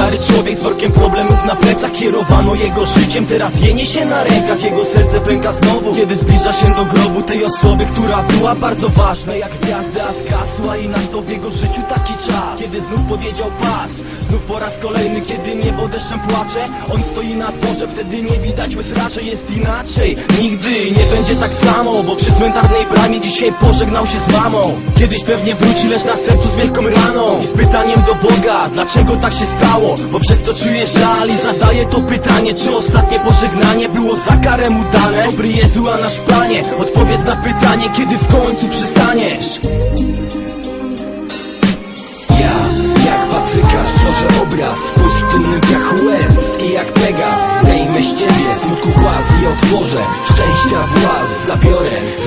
Stary człowiek z workiem problemów na plecach Kierowano jego życiem, teraz je niesie na rękach Jego serce pęka znowu, kiedy zbliża się do grobu Tej osoby, która była bardzo ważna Jak gwiazda zgasła i nastał w jego życiu taki czas. Kiedy znów powiedział pas, znów po raz kolejny Niebo deszczem płacze On stoi na dworze, wtedy nie widać łez Raczej jest inaczej, nigdy nie będzie tak samo Bo przy cmentarnej bramie dzisiaj pożegnał się z mamą. Kiedyś pewnie wróci, lecz na sercu z wielką raną. I z pytaniem do Boga, dlaczego tak się stało? Bo przez to czuję żal i zadaję to pytanie Czy ostatnie pożegnanie było za karę mu dane Dobry Jezu, a nasz Panie Odpowiedz na pytanie, kiedy w końcu przystaniesz zabiorę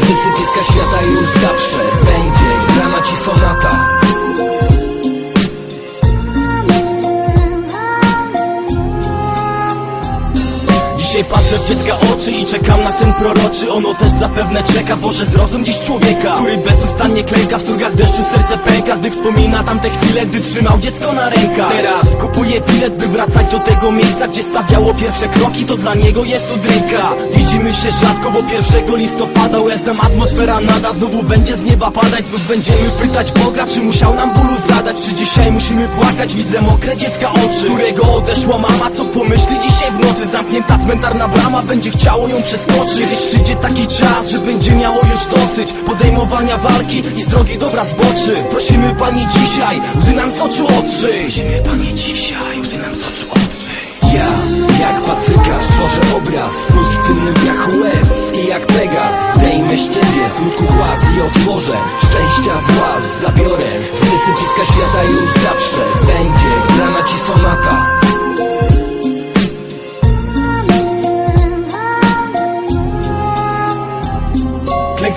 Dzisiaj patrzę w dziecka oczy i czekam na sen proroczy. Ono też zapewne czeka, Boże zrozum dziś człowieka Który bezustannie klęka, w strugach deszczu serce pęka Gdy wspomina tamte chwile, gdy trzymał dziecko na rękach. Teraz kupuje bilet, by wracać do tego miejsca Gdzie stawiało pierwsze kroki, to dla niego jest udręka Widzimy się rzadko, bo 1 listopada łez nam atmosfera nada. Znowu będzie z nieba padać, znów będziemy pytać Boga Czy musiał nam bólu zadać, czy dzisiaj musimy płakać? Widzę mokre dziecka oczy, którego odeszła mama. Co pomyśli dzisiaj w nocy, zamknięta cmentarna brama Będzie chciało ją przeskoczyć. Kiedyś przyjdzie taki czas, że będzie miało już dosyć Podejmowania walki i z drogi dobra zboczy. Prosimy Pani dzisiaj, łzy nam z oczu otrzyj. Prosimy Pani dzisiaj, łzy nam z oczu otrzyj. Ja, jak paprykarz, tworzę obraz w pustynnym piachu łez I jak Pegas, zdejmę z ciebie smutku głaz i otworzę Szczęścia włas zabiorę z wysypiska świata już zawsze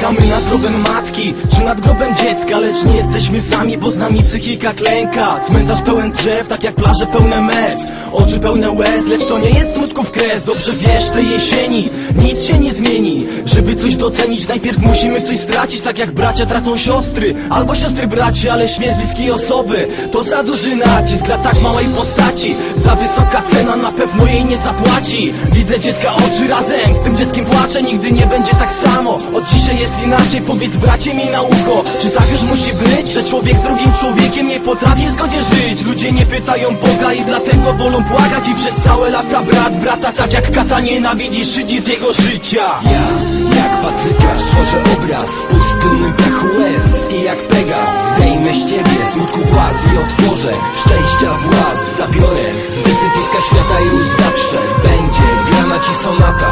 Klękamy nad grobem matki, czy nad grobem dziecka Lecz nie jesteśmy sami, bo z nami psychika klęka. Cmentarz pełen drzew, tak jak plaże pełne mew Oczy pełne łez, lecz to nie jest smutków kres. Dobrze wiesz, tej jesieni nic się nie zmieni. Żeby coś docenić, najpierw musimy coś stracić Tak jak bracia tracą siostry, albo siostry braci Ale śmierć bliskiej osoby, to za duży nacisk Dla tak małej postaci, za wysoka cena Na pewno jej nie zapłaci. Widzę dziecka oczy razem, z tym dzieckiem płaczę Nigdy nie będzie tak samo, od dzisiaj jest inaczej Powiedz bracie mi na ucho, czy tak już musi być? Że człowiek z drugim człowiekiem nie potrafi w zgodzie żyć? Ludzie nie pytają Boga i dlatego wolą płakać I przez całe lata brat brata tak jak kata nienawidzi Szydzi z jego życia. Ja, jak paprykarz, tworzę obraz w pustynnym piachu łez. I jak Pegas, zdejmę z ciebie smutku głaz i otworzę Szczęścia włas zabiorę z wysypiska świata już zawsze Będzie. Grana ci sonata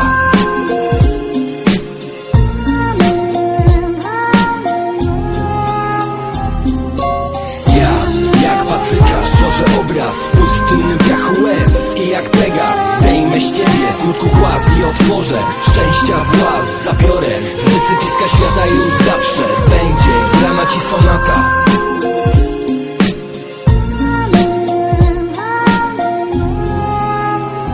obraz w pustynnym piachu łez. I jak Pegas, zdejmę ciebie. Smutku głaz i otworzę. Szczęścia włas zabiorę. Z wysypiska świata już zawsze Będzie. Grana ci sonata